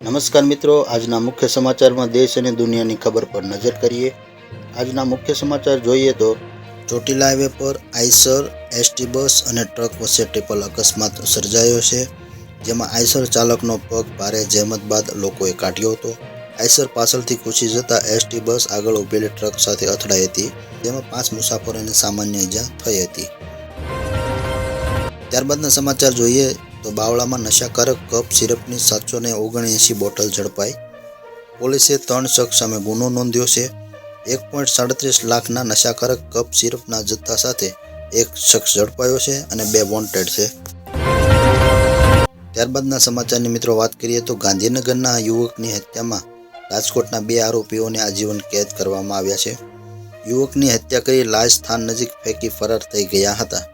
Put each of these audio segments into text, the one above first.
નમસ્કાર મિત્રો, આજના મુખ્ય સમાચારમાં દેશ અને દુનિયાની ખબર પર નજર કરીએ. આજના મુખ્ય સમાચાર જોઈએ તો, ચોટીલા હાઈવે પર આઈસર, એસટી બસ અને ટ્રક વચ્ચે ટ્રિપલ અકસ્માત સર્જાયો છે, જેમાં આઈસર ચાલકનો પગ ભારે જહેમત બાદ લોકોએ કાઢ્યો હતો. આઈસર પાછળથી કૂચી જતા એસટી બસ આગળ ઊભેલી ટ્રક સાથે અથડાઈ હતી, જેમાં પાંચ મુસાફરોને સામાન્ય ઈજા થઈ હતી. ત્યારબાદના સમાચાર જોઈએ તો બાવળામાં નશાકારક કપ સિરપની સાતસો ને ઓગણએંસી બોટલ ઝડપાઈ. પોલીસે ત્રણ શખ્સ સામે ગુનો નોંધ્યો છે. એક પોઈન્ટ સાડત્રીસ લાખના નશાકારક કપ સિરપના જથ્થા સાથે એક શખ્સ ઝડપાયો છે અને બે વોન્ટેડ છે. ત્યારબાદના સમાચારની મિત્રો વાત કરીએ તો ગાંધીનગરના યુવકની હત્યામાં રાજકોટના બે આરોપીઓને આજીવન કેદ કરવામાં આવ્યા છે. યુવકની હત્યા કરી લાશ સ્થાન નજીક ફેંકી ફરાર થઈ ગયા હતા.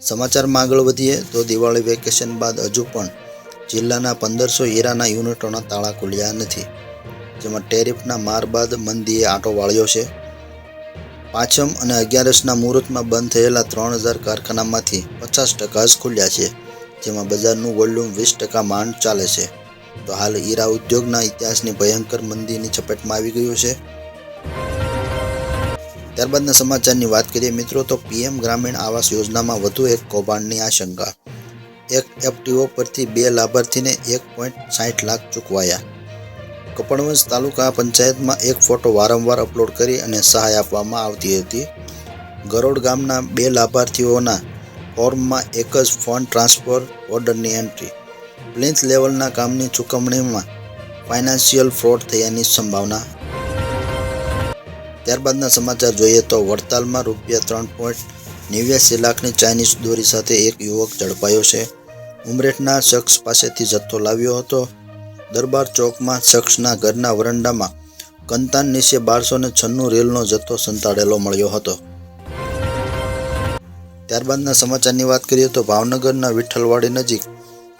સમાચારમાં આગળ વધીએ તો દિવાળી વેકેશન બાદ હજુ પણ જિલ્લાના પંદરસો હીરાના યુનિટોના તાળા ખુલ્યા નથી. જેમાં ટેરિફના માર બાદ મંદીએ આંટો વાળ્યો છે. પાંચમ અને અગિયારસના મુહૂર્તમાં બંધ થયેલા ત્રણ હજાર કારખાનામાંથી પચાસ ટકા જ ખુલ્યા છે, જેમાં બજારનું વોલ્યુમ વીસ ટકા માંડ ચાલે છે. તો હાલ હીરા ઉદ્યોગના ઇતિહાસની ભયંકર મંદીની ચપેટમાં આવી ગયું છે. ત્યારબાદના સમાચારની વાત કરીએ, મિત્રો, તો પીએમ ગ્રામીણ આવાસ યોજનામાં વધુ એક કૌભાંડની આશંકા. એક એફટીઓ પરથી બે લાભાર્થીને એક પોઈન્ટ સાઠ લાખ ચૂકવાયા. કપડવંશ તાલુકા પંચાયતમાં એક ફોટો વારંવાર અપલોડ કરી અને સહાય આપવામાં આવતી હતી. ગરોડ ગામના બે લાભાર્થીઓના ફોર્મમાં એક જ ફંડ ટ્રાન્સફર ઓર્ડરની એન્ટ્રી. પ્લિન્થ લેવલના કામની ચૂકવણીમાં ફાઇનાન્શિયલ ફ્રોડ થયાની સંભાવના ત્યારબાદના સમાચાર જોઈએ તો વડતાલમાં રૂપિયા ત્રણ પોઈન્ટ નેવ્યાસી લાખની ચાઇનીઝ દોરી સાથે એક યુવક ઝડપાયો છે. ઉમરેઠના શખ્સ પાસેથી જથ્થો લાવ્યો હતો. દરબાર ચોકમાં શખ્સના ઘરના વરંડામાં કંતાન નીચે બારસો ને છન્નું રેલનો જથ્થો સંતાડેલો મળ્યો હતો. ત્યારબાદના સમાચારની વાત કરીએ તો ભાવનગરના વિઠ્ઠલવાડી નજીક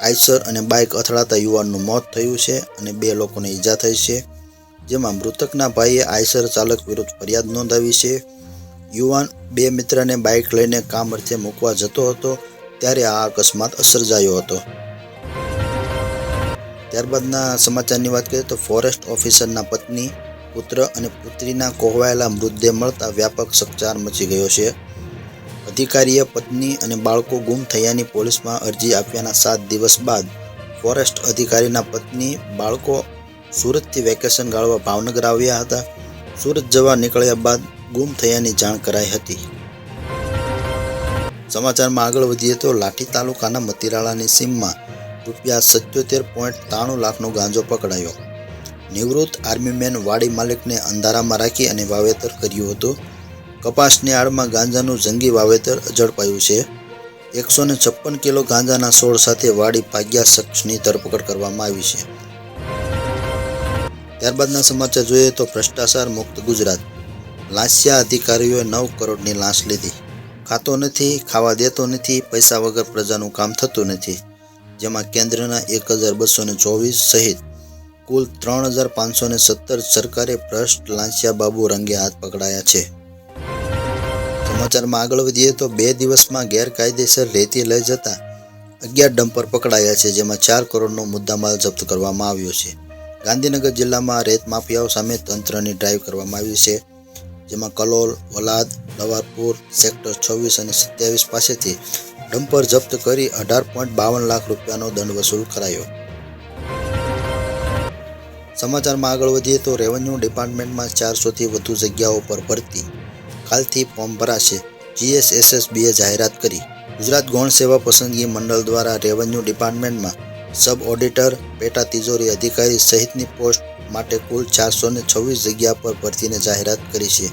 આઈસર અને બાઇક અથડાતા યુવાનનું મોત થયું છે અને બે લોકોને ઈજા થઈ છે. જેમાં મૃતકના ભાઈએ આયસર ચાલક વિરુદ્ધ ફરિયાદ નોંધાવી છે. યુવાન બે મિત્રને બાઇક લઈને કામ અર્થે મૂકવા જતો હતો, ત્યારે આ અકસ્માત સર્જાયો હતો. ત્યારબાદના સમાચારની વાત કરીએ તો ફોરેસ્ટ ઓફિસરના પત્ની, પુત્ર અને પુત્રીના કોહવાયેલા મૃતદેહ મળતા વ્યાપક ચકચાર મચી ગયો છે. અધિકારીએ પત્ની અને બાળકો ગુમ થયાની પોલીસમાં અરજી આપ્યાના સાત દિવસ બાદ ફોરેસ્ટ અધિકારીના પત્ની, બાળકો સુરતથી વેકેશન ગાળવા ભાવનગર આવ્યા હતા. સુરત જવા નીકળ્યા બાદ ગુમ થયાની જાણ કરાઈ હતી. સમાચારમાં આગળ વધીએ તો લાઠી તાલુકાના મતિરાળાની સીમમાં રૂપિયા સત્યોતેર પોઈન્ટ ત્રાણું લાખનો ગાંજો પકડાયો. નિવૃત્ત આર્મીમેન વાડી માલિકને અંધારામાં રાખી અને વાવેતર કર્યું હતું. કપાસની આડમાં ગાંજાનું જંગી વાવેતર ઝડપાયું છે. એકસો ને છપ્પન કિલો ગાંજાના છોડ સાથે વાડી ભાગ્યા શખ્સની ધરપકડ કરવામાં આવી છે. ત્યારબાદના સમાચાર જોઈએ તો ભ્રષ્ટાચાર મુક્ત ગુજરાત. લાંસિયા અધિકારીઓએ નવ કરોડની લાંચ લીધી. ખાતો નથી, ખાવા દેતો નથી, પૈસા વગર પ્રજાનું કામ થતું નથી. જેમાં કેન્દ્રના એક હજાર બસો ને ચોવીસ સહિત કુલ ત્રણ હજાર પાંચસો ને સત્તર સરકારે ભ્રષ્ટ લાંસિયા બાબુ રંગે હાથ પકડાયા છે. સમાચારમાં આગળ વધીએ તો બે દિવસમાં ગેરકાયદેસર રેતી લઈ જતા અગિયાર ડમ્પર પકડાયા છે, જેમાં ચાર કરોડનો મુદ્દામાલ જપ્ત કરવામાં આવ્યો છે. ગાંધીનગર જિલ્લામાં રેત માફિયાઓ સામે તંત્રની ડ્રાઈવ કરવામાં આવી છે, જેમાં કલોલ, વલાદ લવારપુર સેક્ટર છવ્વીસ અને સત્યાવીસ પાસેથી ડમ્પર જપ્ત કરી અઢાર પોઈન્ટ બાવન લાખ રૂપિયાનો દંડ વસૂલ કરાયો. સમાચારમાં આગળ વધીએ તો રેવન્યુ ડિપાર્ટમેન્ટમાં ચારસોથી વધુ જગ્યાઓ પર ભરતી. કાલથી ફોર્મ ભરાશે. જીએસએસએસબીએ જાહેરાત કરી. ગુજરાત ગૌણ સેવા પસંદગી મંડળ દ્વારા રેવન્યુ ડિપાર્ટમેન્ટમાં સબ ઓડિટર પેટા તિજોરી અધિકારી સહિતની પોસ્ટ માટે કુલ ચારસો ને છવ્વીસ જગ્યા પર ભરતીની જાહેરાત કરી છે,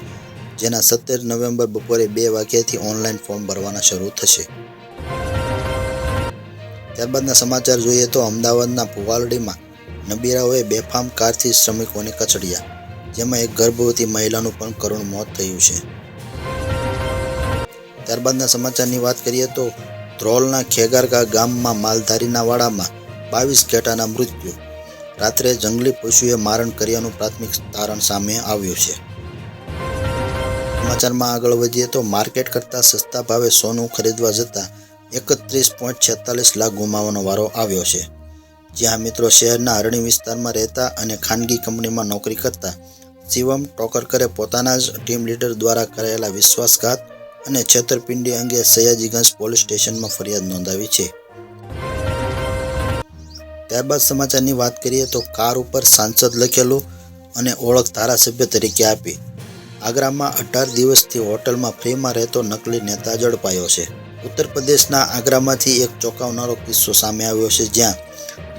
જેના સત્તર નવેમ્બર બપોરે બે વાગ્યાથી ઓનલાઈન ફોર્મ ભરવાના શરૂ થશે. ત્યારબાદના સમાચાર જોઈએ તો અમદાવાદના ભુવાલડીમાં નબીરાઓએ બેફામ કારથી શ્રમિકોને કચડ્યા, જેમાં એક ગર્ભવતી મહિલાનું પણ કરુણ મોત થયું છે. ત્યારબાદના સમાચારની વાત કરીએ તો ધ્રોલના ખેગારકા ગામમાં માલધારીના વાડામાં બાવીસ ઘેટાના મૃત્યુ. રાત્રે જંગલી પશુએ મારણ કર્યાનું પ્રાથમિક તારણ સામે આવ્યું છે. સમાચારમાં આગળ વધીએ તો માર્કેટ કરતાં સસ્તા ભાવે સોનું ખરીદવા જતાં એકત્રીસ પોઈન્ટ છેતાલીસ લાખ ગુમાવવાનો વારો આવ્યો છે. જ્યાં મિત્રો શહેરના અરણી વિસ્તારમાં રહેતા અને ખાનગી કંપનીમાં નોકરી કરતા શિવમ ટોકરકરે પોતાના જ ટીમ લીડર દ્વારા કરાયેલા વિશ્વાસઘાત અને છેતરપિંડી અંગે સયાજીગંજ પોલીસ સ્ટેશનમાં ફરિયાદ નોંધાવી છે. ત્યારબાદ સમાચારની વાત કરીએ તો કાર ઉપર સાંસદ લખેલું અને ઓળખ ધારાસભ્ય તરીકે આપી. આગ્રામાં અઢાર દિવસથી હોટલમાં ફ્રીમાં રહેતો નકલી નેતા ઝડપાયો છે. ઉત્તર પ્રદેશના આગ્રામાંથી એક ચોંકાવનારો કિસ્સો સામે આવ્યો છે જ્યાં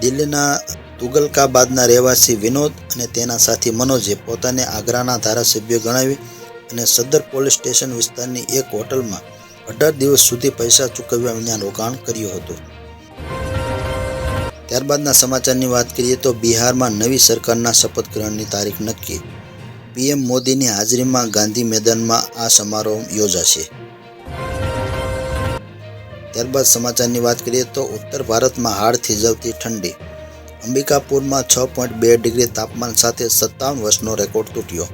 દિલ્હીના તુગલકાબાદના રહેવાસી વિનોદ અને તેના સાથી મનોજે પોતાને આગ્રાના ધારાસભ્ય ગણાવી અને સદર પોલીસ સ્ટેશન વિસ્તારની એક હોટલમાં અઢાર દિવસ સુધી પૈસા ચૂકવ્યા વિના રોકાણ કર્યું હતું. ત્યારબાદના સમાચારની વાત કરીએ તો બિહારમાં નવી સરકારના શપથ ગ્રહણની તારીખ નક્કી. પીએમ મોદીની હાજરીમાં ગાંધી મેદાનમાં આ સમારોહ યોજાશે. ત્યારબાદ સમાચારની વાત કરીએ તો ઉત્તર ભારતમાં હાડ થીજવતી ઠંડી. અંબિકાપુરમાં છ પોઈન્ટ બે ડિગ્રી તાપમાન સાથે સત્તાવન વર્ષનો રેકોર્ડ તૂટ્યો.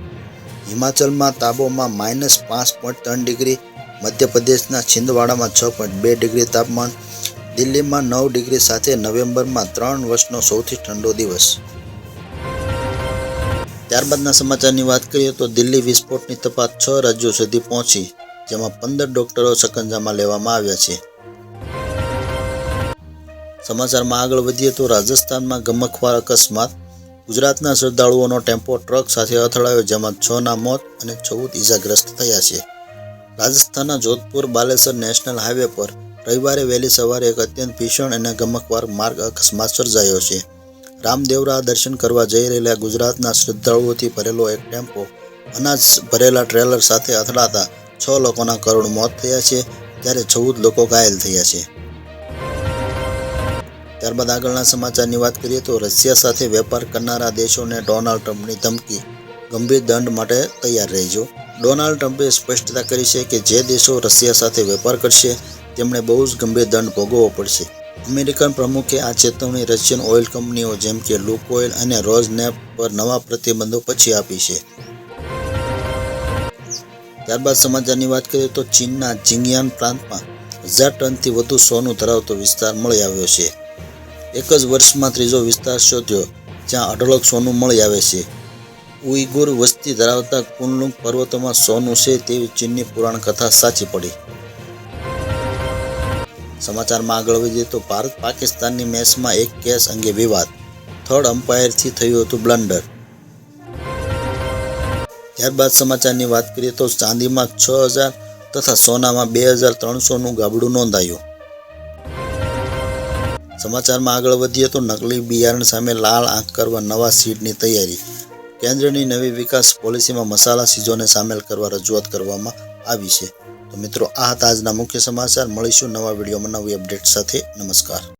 હિમાચલમાં તાબોમાં માઇનસ પાંચ પોઈન્ટ ત્રણ ડિગ્રી, મધ્યપ્રદેશના છિંદવાડામાં છ પોઈન્ટ બે ડિગ્રી તાપમાન દિલ્હીમાં નવ ડિગ્રી સાથે નવેમ્બરમાં ત્રણ વર્ષનો સૌથી ઠંડો દિવસ. ત્યારબાદના સમાચારની વાત કરીએ તો દિલ્હી વિસ્ફોટની તપાસ છ રાજ્યો સુધી પહોંચી, જેમાં પંદર ડોક્ટરો સકંજામાં લેવામાં આવ્યા છે. સમાચારમાં આગળ વધીએ તો રાજસ્થાનમાં ગમખવાર અકસ્માત. ગુજરાતના શ્રદ્ધાળુઓનો ટેમ્પો ટ્રક સાથે અથડાયો, જેમાં છના મોત અને ચૌદ ઇજાગ્રસ્ત થયા છે. રાજસ્થાનના જોધપુર બાલેસર નેશનલ હાઈવે પર રવિવારે વહેલી સવારે એક અત્યંત ભીષણ અને ગમકવાર માર્ગ અકસ્માત સર્જાયો છે. રામદેવરા દર્શન કરવા જઈ રહેલા ગુજરાતના શ્રદ્ધાળુઓથી ભરેલો એક ટેમ્પો અનાજ ભરેલા ટ્રેલર સાથે અથડાતા છ લોકોના કરુણ મોત થયા છે, જ્યારે ચૌદ લોકો ઘાયલ થયા છે. ત્યારબાદ આગળના સમાચારની વાત કરીએ તો રશિયા સાથે વેપાર કરનારા દેશોને ડોનાલ્ડ ટ્રમ્પની ધમકી. ગંભીર દંડ માટે તૈયાર રહેજો. ડોનાલ્ડ ટ્રમ્પે સ્પષ્ટતા કરી છે કે જે દેશો રશિયા સાથે વેપાર કરશે તેમણે બહુ જ ગંભીર દંડ ભોગવવો પડશે. અમેરિકન પ્રમુખે આ ચેતવણી રશિયન ઓઇલ કંપનીઓ જેમ કે લુક ઓઇલ અને રોઝ નેફ્ટ પર નવા પ્રતિબંધો પછી આપી છે. ત્યારબાદ સમાચારની વાત કરીએ તો ચીનના જિંગયાન પ્રાંતમાં હજાર ટનથી વધુ સોનું ધરાવતો વિસ્તાર મળી આવ્યો છે. એક જ વર્ષમાં ત્રીજો વિસ્તાર શોધ્યો, જ્યાં અઢળક સોનું મળી આવે છે. ઉઈગુર વસ્તી ધરાવતા કુનલુંગ પર્વતોમાં સોનું છે તેવી ચીનની પુરાણ કથા સાચી પડી. સમાચારમાં આગળ વધીએ તો ભારત પાકિસ્તાનની મેચમાં એક કેસ અંગે વિવાદ. થર્ડ અમ્પાયરથી થયું હતું બ્લન્ડર. ત્યારબાદ સમાચારની વાત કરીએ તો ચાંદીમાં છ હજાર તથા સોનામાં બે હજાર ત્રણસોનું ગાબડું નોંધાયું. સમાચારમાં આગળ વધીએ તો નકલી બિયારણ સામે લાલ આંખ કરવા નવા સીડની તૈયારી. કેન્દ્રની નવી વિકાસ પોલિસીમાં મસાલા સીઝોને સામેલ કરવા રજૂઆત કરવામાં આવી છે. તો મિત્રો આ હતા આજના મુખ્ય સમાચાર. મળીશું નવા વિડીયોમાં નવી અપડેટ સાથે. નમસ્કાર.